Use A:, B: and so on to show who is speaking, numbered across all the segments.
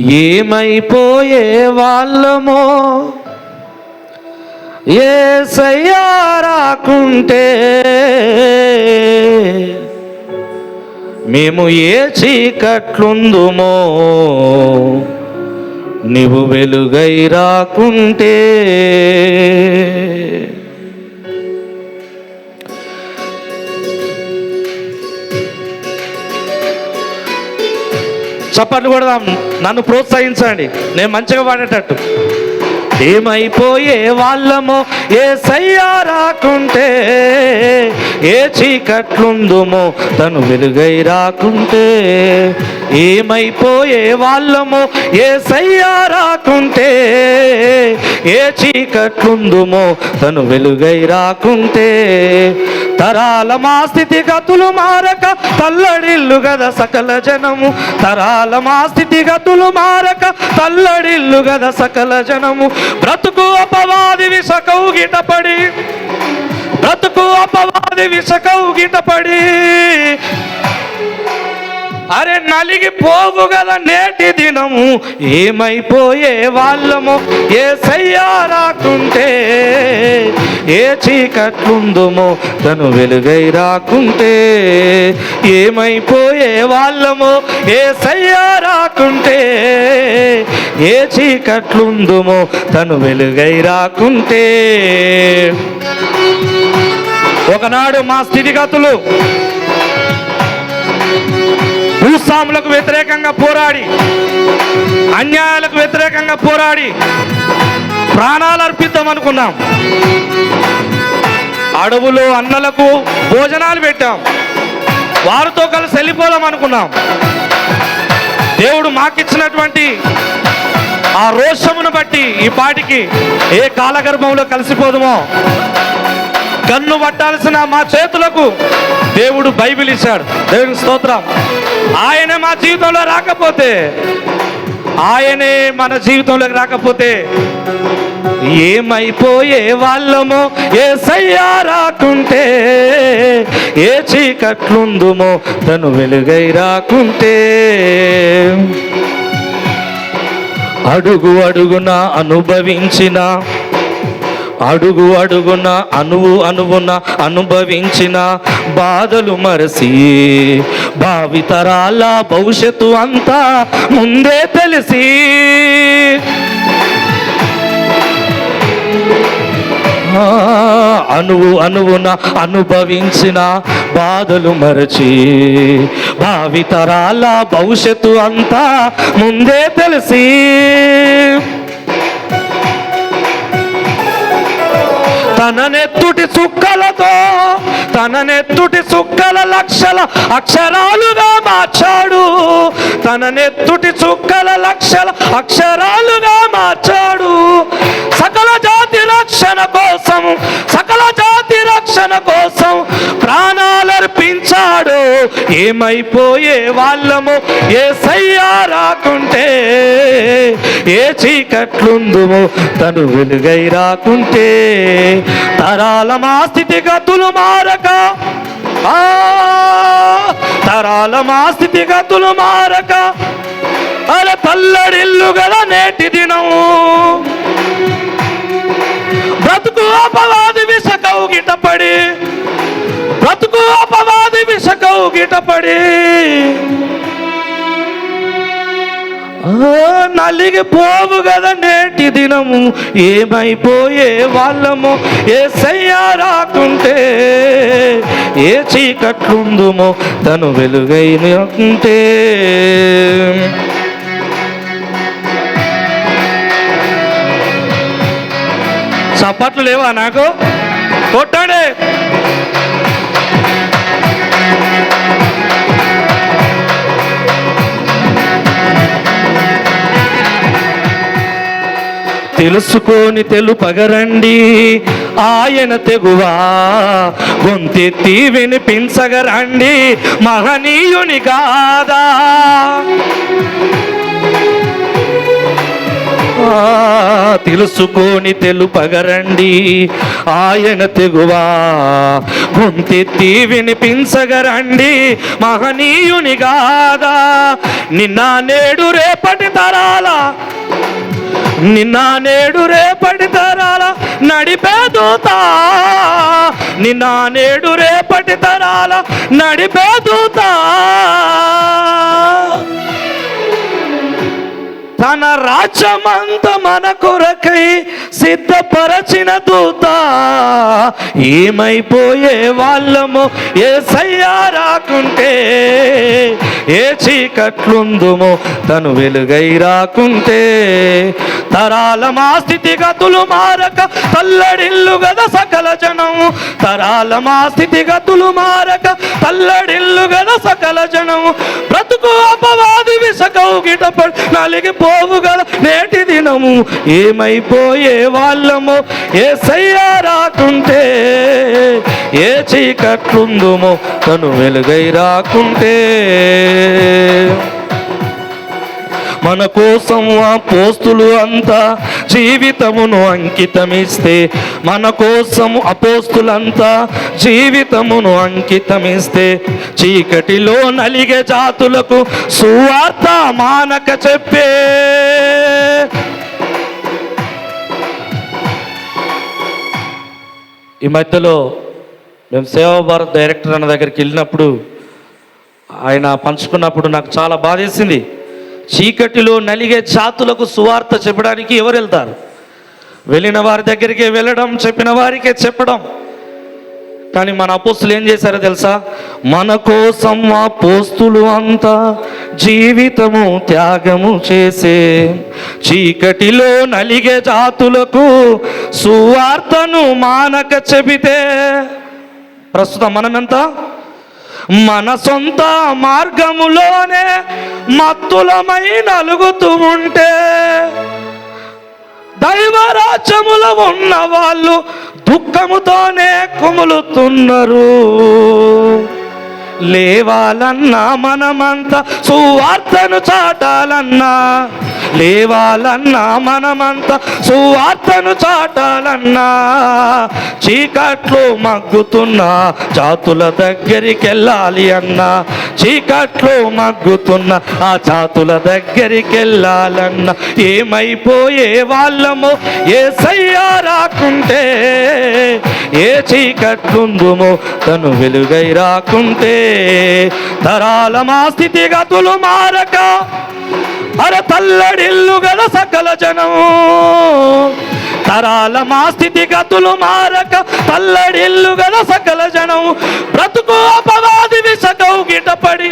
A: ఏమైపోయే వాళ్ళమో? ఏ రాకుంటే మేము ఏ చీకట్లుందుమో? నీవు వెలుగై రాకుంటే చప్పట్లు కొడదాం. నన్ను ప్రోత్సహించండి. నేను మంచిగా పాడేటట్టు. ఏమైపోయే వాళ్ళమో ఏ సయ్యా రాకుంటే ఏ చీకట్లుందుమో తను వెలుగై రాకుంటే ఏమైపోయే వాళ్ళమో ఏ సయ్యా రాకుంటే ఏ చీకట్లుందుమో తను వెలుగై రాకుంటే. తరాల మా స్థితిగతులు మారక తల్లడిల్లు గద సకల జనము. తరాల మా స్థితిగతులు మారక తల్లడిల్లు గద సకల జనము. బ్రతుకు అపవాది విషకౌ గిటపడి బ్రతుకు అపవాది విషకౌ గిటపడి. అరే నలిగి పోవు కదా నేటి దినము. ఏమైపోయే వాళ్ళము? ఏ సయ్యా రాకుంటే ఏ చీకట్లుందుమో? తను వెలుగై రాకుంటే ఏమైపోయే వాళ్ళము? ఏ సయ్యా రాకుంటే ఏ చీకట్లుందుమో? తను వెలుగై రాకుంటే. ఒకనాడు మా స్థితిగతులు భూస్వాములకు వ్యతిరేకంగా పోరాడి అన్యాయాలకు వ్యతిరేకంగా పోరాడి ప్రాణాలు అర్పిద్దాం అనుకున్నాం. అడవులో అన్నలకు భోజనాలు పెట్టాం. వారితో కలిసి వెళ్ళిపోదాం అనుకున్నాం. దేవుడు మాకిచ్చినటువంటి ఆ రోషమును బట్టి ఈ పాటికి ఏ కాలగర్భంలో కలిసిపోదుమో కన్ను పట్టాల్సిన మా చేతులకు దేవుడు బైబిల్ ఇచ్చాడు. దేవుని స్తోత్రం. ఆయన మా జీవితంలో రాకపోతే ఆయనే మన జీవితంలోకి రాకపోతే ఏమైపోయే వాళ్ళమో ఏ సయ్యా రాకుంటే ఏ చీకట్లుందుమో తను వెలుగై రాకుంటే. అడుగు అడుగున అనుభవించిన అడుగు అడుగున అనువు అనువున అనుభవించిన బాధలు మరసి భావితరాల భవిష్యత్తు అంతా ముందే తెలిసి. అనువు అనువున అనుభవించిన బాధలు మరచి భావితరాల భవిష్యత్తు అంతా ముందే తెలిసి. తననెత్తుటి చుక్కలతో తన చుక్కల లక్షల అక్షరాలుగా మార్చాడు. తననెత్తుటి చుక్కల లక్షల అక్షరాలుగా మార్చాడు. సకల జాతి రక్షణ కోసం సకల జాతి రక్షణ కోసం ప్రాణ ఇచ్చాడో ఏమైపోయే వాళ్ళము? ఏ సయ్యా రాకుంటే ఏ చీకట్లుందుమో? తను వెలుగై రాకుంటే తరాల మా స్థితిగతులు మారక. ఆ, తరాల మా స్థితిగతులు మారక. అరే తల్లడిల్లు గల నేటి దినము బ్రతుకు అపవాది విషకవు గిటపడి బ్రతుకు బయటపడి నలిగిపోవు కదా నేటి దినము. ఏమైపోయే వాళ్ళము? ఏ సయ్యా రాకుంటే ఏ చీకట్లుందుమో తను వెలుగైనకుంటే చప్పట్లు లేవా నాకు? కొట్టండి. తెలుసుకొని తెలుపగరండి. ఆయన తెగువా గొంతెత్తి వినిపించగరండి మహనీయుని కాదా తెలుసుకొని తెలుపగరండి ఆయన తెగువా గొంతెత్తి వినిపించగరండి మహనీయుని కాదా నిన్న నేడు రేపటి తరాల నిన్న నేడు రేపటి తరాల నడిపే దూత. నిన్న నేడు రేపటి తరాల నడిపే దూత. రాజ్యమంత మన కొరకై సిద్ధపరచిన దూత. ఏమైపోయే వాళ్ళము ఏ సయ్యా రాకుంటే ఏ చీకట్లుందుమో తను వెలుగై రాకుంటే. తరాల మా స్థితిగతులు మారక తల్లడిల్లు గద సకల జనము తరాల మా స్థితిగతులు మారక తల్లడిల్లు గద సకల జనము బ్రతుకు అపవాది విసకౌ గిటపడి నలిగిపోవు గల నేటి దినము ఏమైపోయే వాళ్ళము? ఏ రాకుంటే ఏ చీకట్లుందుమో తను వెలుగై రాకుంటే. మన కోసం ఆ పోస్తులు అంతా జీవితమును అంకితమిస్తే మన కోసం అపోస్తులంతా జీవితమును అంకితమిస్తే చీకటిలో నలిగే జాతులకు సువార్త మానక చెప్పే. ఈ మధ్యలో మేము సేవాభారత్ డైరెక్టర్ అన్న దగ్గరికి వెళ్ళినప్పుడు ఆయన పంచుకున్నప్పుడు నాకు చాలా బాధేసింది చీకటిలో నలిగే జాతులకు సువార్త చెప్పడానికి ఎవరు వెళ్తారు? వెళ్ళిన వారి దగ్గరికి వెళ్ళడం చెప్పిన వారికే చెప్పడం. కానీ మన అపోస్తులు ఏం చేశారో తెలుసా? మన కోసం మా పోస్తులు అంతా జీవితము త్యాగము చేసే. చీకటిలో నలిగే జాతులకు సువార్తను మానక చెబితే. ప్రస్తుతం మనమెంత? మన సొంత మార్గములోనే మత్తులమై నలుగుతూ ఉంటే. దైవరాజ్యములో ఉన్న వాళ్ళు దుఃఖముతోనే కుములుతున్నారు. లేవాలన్నా మనమంతా సువార్తను చాటాలన్నా. లేవాలన్నా మనమంతా సువార్తను చాటాలన్నా చీకట్లు మగ్గుతున్నా జాతుల దగ్గరికి వెళ్ళాలి అన్నా చీకట్లు మగ్గుతున్నా ఆ జాతుల దగ్గరికి వెళ్ళాలన్నా ఏమైపోయే వాళ్ళము ఏ సయ్యా రాకుంటే ఏ చీకట్లుందుమో తను వెలుగై రాకుంటే తరాల మా స్థితిగతులు మారక అర తల్లడిల్లు గల సకల జనము. తరాల మా స్థితిగతులు మారక తల్లడిల్లు గల సకల జనము. బ్రతుకు అపవాది విసకవు గిటపడి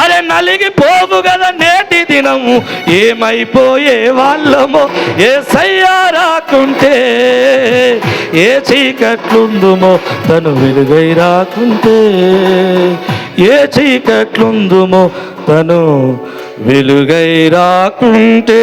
A: అరే నలిగిపోవు గల నేటి దినము. ఏమైపోయే వాళ్ళమో ఏ సయ్యా రాకుంటే ఏ చీకట్లుందుమో తను వెలుగై రాకుంటే ఏ చీకట్లుందుమో తను వెలుగై రాకుంటే